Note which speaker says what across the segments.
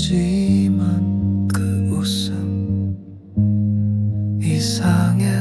Speaker 1: 하지만 그 웃음 이상해.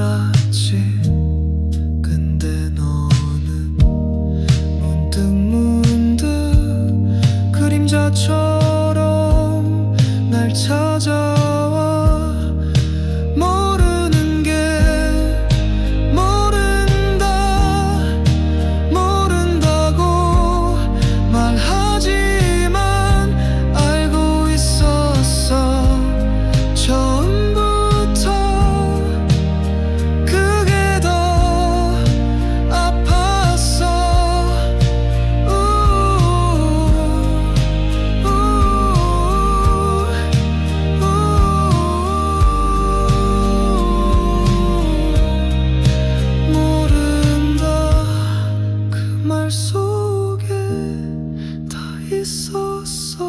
Speaker 1: 알았지. 근데 너는 문득 문득 그림자처럼 He's so so